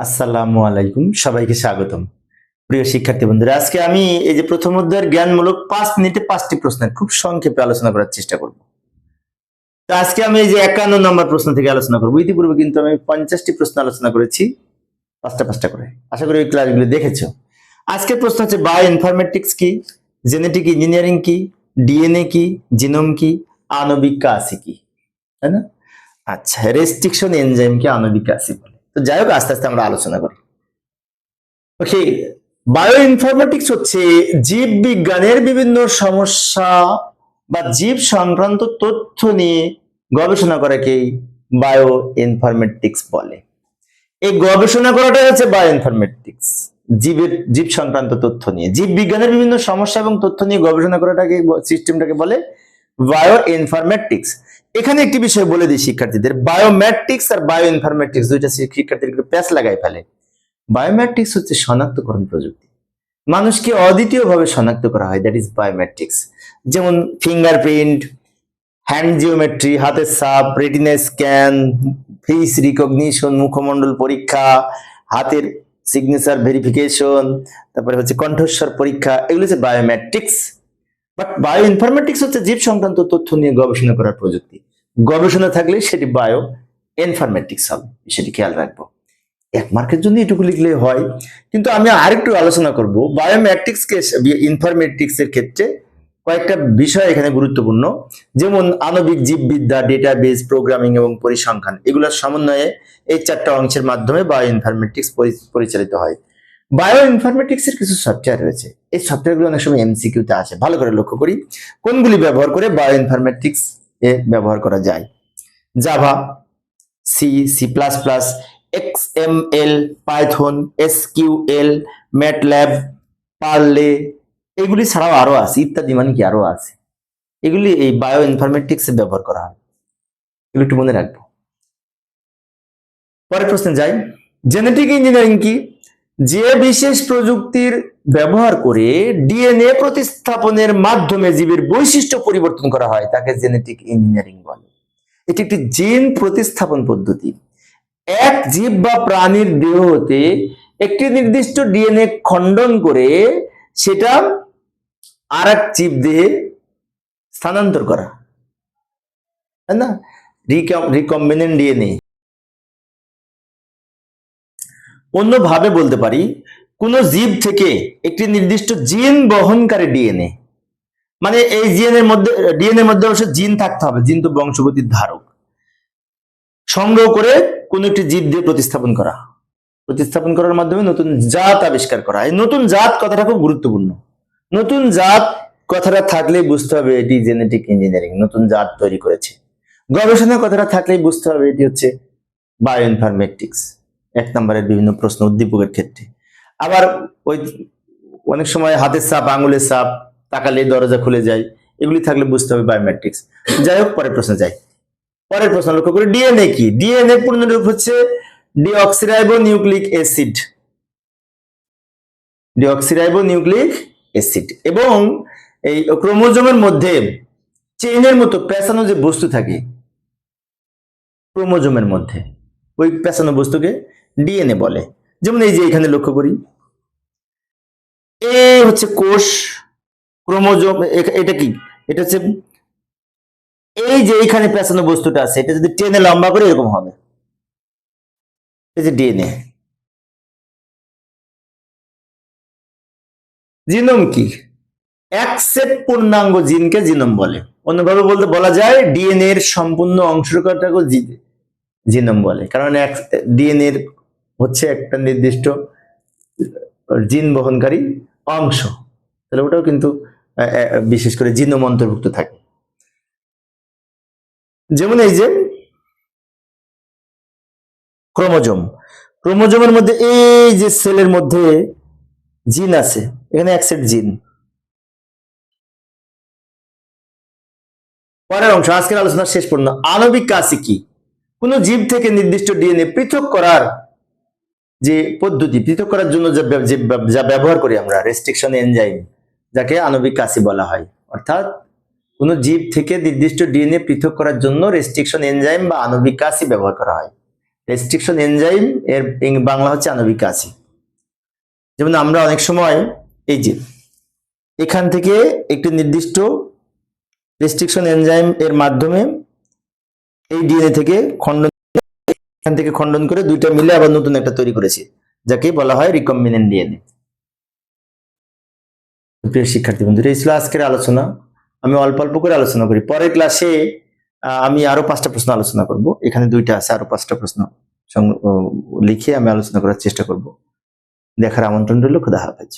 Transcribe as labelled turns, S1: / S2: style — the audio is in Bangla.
S1: আসসালামু আলাইকুম, সবাইকে স্বাগতম। প্রিয় শিক্ষার্থী বন্ধুরা, আজকে আমি এই যে প্রথম অধ্যায়ের জ্ঞানমূলক পাঁচ মিনিটে পাঁচটি প্রশ্নের খুব সংক্ষেপে আলোচনা করার চেষ্টা করব। তো আজকে আমি এই যে একান্ন নম্বর প্রশ্ন থেকে আলোচনা করব। ইতিপূর্বে কিন্তু আমি পঞ্চাশটি প্রশ্ন আলোচনা করেছি, পাঁচটা পাঁচটা করে। আশা করি ওই ক্লাসগুলো দেখেছ। আজকের প্রশ্ন হচ্ছে বায়ো ইনফরমেটিক্স কি? জেনেটিক ইঞ্জিনিয়ারিং কি? ডিএনএ কি? জিনোম কি? আণবিক কাসি কি? তাই না? আচ্ছা রেস্ট্রিকশন এনজাইম কি আণবিক অ্যাসিড বলে? তো যাই হোক, আস্তে আস্তে আমরা আলোচনা করি। ওকে বায়ো ইনফরমেটিক্স হচ্ছে জীব বিজ্ঞানের বিভিন্ন সমস্যা বা জীব সংক্রান্ত তথ্য নিয়ে গবেষণা করাকেই বায়ো ইনফরমেটিক্স বলে। এই গবেষণা করাটাই হচ্ছে বায়ো ইনফরমেটিক্স জীবের, জীব সংক্রান্ত তথ্য নিয়ে। জীব বিজ্ঞানের বিভিন্ন সমস্যা এবং তথ্য নিয়ে গবেষণা করাটাকে সিস্টেমটাকে বলে বায়ো ইনফরমেটিক্স এখানে একটি বিষয় বলে দিই শিক্ষার্থীদের বায়োমেট্রিক্স আর বায়ো ইনফরমেটিক্স দুইটা শিক্ষার্থীদের একটু প্যাচ লাগাই ফেলে। বায়োমেট্রিক্স হচ্ছে শনাক্তকরণ প্রযুক্তি। মানুষকে অদ্বিতীয়ভাবে শনাক্ত করা হয় দ্যাট ইজ বায়োমেট্রিক্স যেমন ফিঙ্গারপ্রিন্ট হ্যান্ড জিওমেট্রি হাতের সাপ রেটিনা স্ক্যান ফেস রিকগনিশন মুখমণ্ডল পরীক্ষা, হাতের সিগনেচার ভেরিফিকেশন তারপরে হচ্ছে কণ্ঠস্বর পরীক্ষা, এগুলো হচ্ছে বায়োমেট্রিক্স বাট বায়ো ইনফরমেটিক্স হচ্ছে জীব সংক্রান্ত তথ্য নিয়ে গবেষণা করার প্রযুক্তি। গবেষণা থাকলে সেটি বায়ো ইনফরমেটিক্স হবে, সেটি খেয়াল রাখব। এক মার্কের জন্য এটুকু লিখলে হয়, কিন্তু আমি আরেকটু আলোচনা করব। বায়োমেট্রিক্স কে ইনফরমেটিক্স এর ক্ষেত্রে কয়েকটা বিষয় এখানে গুরুত্বপূর্ণ। যেমন আণবিক জীববিদ্যা ডেটাবেস প্রোগ্রামিং এবং পরিসংখ্যান, এগুলোর সমন্বয়ে এই চারটা অংশের মাধ্যমে বায়ো ইনফরমেটিক্স পরিচালিত হয়। বায়ো ইনফরমেটিক্স এর কিছু সফটওয়্যার রয়েছে। এই সফটওয়্যারগুলো অনেক সময় এমসিকিউ তে আসে। ভালো করে লক্ষ্য করি, কোনগুলি ব্যবহার করে বায়ো ইনফরমেটিক্স এ ব্যবহার করা যায়। Java C C plus plus X M L Python S Q L MATLAB Parle এগুলি ছাড়াও আরও আছে, ইত্যাদি মানে কি আরও আছে। এগুলি এই বায়ো ইনফরমেটিক্স ব্যবহার করা হয়। এগুলো একটু মনে রাখব। পরের প্রশ্নে যাই। জেনেটিক ইঞ্জিনিয়ারিং কি? যে বিশেষ প্রযুক্তির ব্যবহার করে ডিএনএ প্রতিস্থাপনের মাধ্যমে জীবের বৈশিষ্ট্য পরিবর্তন করা হয়, তাকে জেনেটিক ইঞ্জিনিয়ারিং বলে। এটি একটি জিন প্রতিস্থাপন পদ্ধতি। এক জীব বা প্রাণীর দেহ হতে একটি নির্দিষ্ট ডিএনএ খণ্ডন করে সেটা আর এক জীব দেহে স্থানান্তর করা। তাই না? Recombinant DNA. অন্যভাবে বলতে পারি, কোন জীব থেকে একটি নির্দিষ্ট জিন বহনকারী ডিএনএ। মানে এই জিএনএর মধ্যে, ডিএনএ মধ্যে অবশ্য জিন থাকতে হবে, জিন তো বংশগতির ধারক। সংগ্রহ করে কোন একটি জীব দিয়ে প্রতিস্থাপন করা। প্রতিস্থাপন করার মাধ্যমে নতুন জাত আবিষ্কার করা। এই নতুন জাত কথাটা খুব গুরুত্বপূর্ণ। নতুন জাত কথাটা থাকলেই বুঝতে হবে এটি জেনেটিক ইঞ্জিনিয়ারিং, নতুন জাত তৈরি করেছে। গবেষণা কথাটা থাকলেই বুঝতে হবে এটি হচ্ছে বায়ো ইনফরমেটিক্স এক নম্বরের বিভিন্ন প্রশ্ন উদ্দীপকের ক্ষেত্রে। আবার ওই অনেক সময় হাতের সাপ আঙুলের সাপ তাকালে দরজা খুলে যায়, এগুলি থাকলে বুঝতে হবে বায়োমেট্রিক্স যাই হোক, পরের প্রশ্নে যাই। পরের প্রশ্ন লক্ষ্য করি ডিএনএ কি? ডিএনএ পূর্ণরূপ হচ্ছে deoxyribo nucleic acid deoxyribo nucleic acid এবং এই ক্রোমোজোমের মধ্যে চেইনের মতো পেঁচানো যে বস্তু থাকে, ক্রোমোজোমের মধ্যে, ওই পেঁচানো বস্তুকে ডিএনএ বলে। যেমন এই যে এখানে লক্ষ্য করি। এ হচ্ছে কোষ, ক্রোমোজোম এটা কি? এটা হচ্ছে এই যে এইখানে পেঁচানো বস্তুটা আছে, এটা যদি টেনে লম্বা করে এরকম হবে। এই যে ডিএনএ জিনোম কি? এক পূর্ণাঙ্গ জিনকে জিনোম বলে। অন্যভাবে বলতে বলা যায় ডিএনএ এর সম্পূর্ণ অংশটাকে জিনোম বলে। কারণ ডিএনএ এর হচ্ছে একটা নির্দিষ্ট জিন বহনকারী অংশ। তাহলে ওটাও কিন্তু বিশেষ করে জিনোম অন্তর্ভুক্ত থাকে। যেমন এই যে, ক্রোমোজোম। ক্রোমোজোমের মধ্যে এই যে সেলের মধ্যে জিন আছে, এখানে এক সেট জিন। পরের অংশ, আজকের আলোচনা শেষ পর্যন্ত। আণবিক কাজই কি? কোন জীব থেকে নির্দিষ্ট ডিএনএ পৃথক করার যে পদ্ধতি, পৃথক করার জন্য যা ব্যব- যে ব্যব- যা ব্যবহার করি আমরা রেস্ট্রিকশন এনজাইম যাকে আণবিক কাশি বলা হয়। অর্থাৎ কোন জীব থেকে নির্দিষ্ট ডিএনএ পৃথক করার জন্য রেস্ট্রিকশন এনজাইম বা আণবিক কাশি ব্যবহার করা হয়। রেস্ট্রিকশন এনজাইম এর বাংলা হচ্ছে আণবিক কাশি। যেমন আমরা অনেক সময় এই যে এখান থেকে একটি নির্দিষ্ট রেস্ট্রিকশন এনজাইম এর মাধ্যমে এই ডিএনএ থেকে খণ্ডন এখান থেকে খণ্ডন করে দুইটা মিলে আবার নতুন একটা তৈরি করেছি, যাকে বলা হয় রিকম্বিনেন্ট ডিএনএ প্রিয় শিক্ষার্থী বন্ধুরা, এই ছিল আজকের আলোচনা। আমি অল্প অল্প করে আলোচনা করি। পরের ক্লাসে আমি আরও পাঁচটা প্রশ্ন আলোচনা করব। এখানে দুইটা আছে, আরও পাঁচটা প্রশ্ন লিখে আমি আলোচনা করার চেষ্টা করব। দেখার আমন্ত্রণ রইল, খুদা হাফেজ।